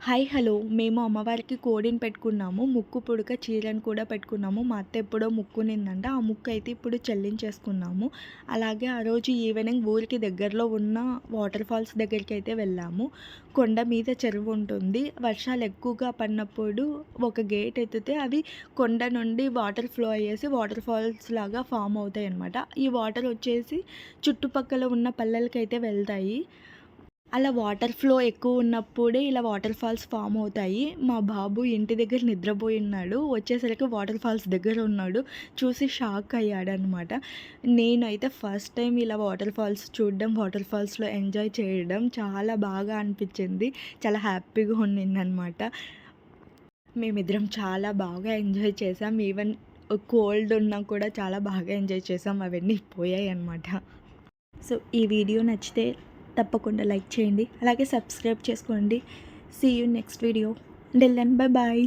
Hi hello. మేము అమ్మవారికి కోడిని పెట్టుకున్నాము. ముక్కు పుడక చీరను కూడా పెట్టుకున్నాము. మా అత్త ఎప్పుడో ముక్కునిందంట. ఆ ముక్కు అయితే ఇప్పుడు చెల్లించేసుకున్నాము. అలాగే ఆ రోజు ఈవినింగ్ ఊరికి దగ్గరలో ఉన్న వాటర్ ఫాల్స్ దగ్గరికి అయితే వెళ్ళాము. కొండ మీద చెరువు ఉంటుంది. వర్షాలు ఎక్కువగా పడినప్పుడు ఒక గేట్ ఎత్తితే అవి కొండ నుండి వాటర్ ఫ్లో అయ్యేసి వాటర్ ఫాల్స్ లాగా ఫామ్ అవుతాయి అన్నమాట ఈ వాటర్ వచ్చేసి చుట్టుపక్కల ఉన్న పల్లెలకైతే వెళ్తాయి. అలా వాటర్ ఫ్లో ఎక్కువ ఉన్నప్పుడే ఇలా వాటర్ ఫాల్స్ ఫామ్ అవుతాయి. మా బాబు ఇంటి దగ్గర నిద్రపోయి ఉన్నాడు. వచ్చేసరికి వాటర్ ఫాల్స్ దగ్గర ఉన్నాడు. చూసి షాక్ అయ్యాడనమాట. నేనైతే ఫస్ట్ టైం ఇలా వాటర్ ఫాల్స్ చూడడం వాటర్ ఫాల్స్లో ఎంజాయ్ చేయడం చాలా బాగా అనిపించింది. చాలా హ్యాపీగా ఉండిందనమాట. మేమిద్దరం చాలా బాగా ఎంజాయ్ చేసాం. ఈవెన్ కోల్డ్ ఉన్నా కూడా చాలా బాగా ఎంజాయ్ చేసాం. అవన్నీ పోయాయి అనమాట సో ఈ వీడియో నచ్చితే తప్పకుండా లైక్ చేయండి. అలాగే సబ్స్క్రైబ్ చేసుకోండి. సీ యూ నెక్స్ట్ వీడియో డెల్ అండ్ బై బాయ్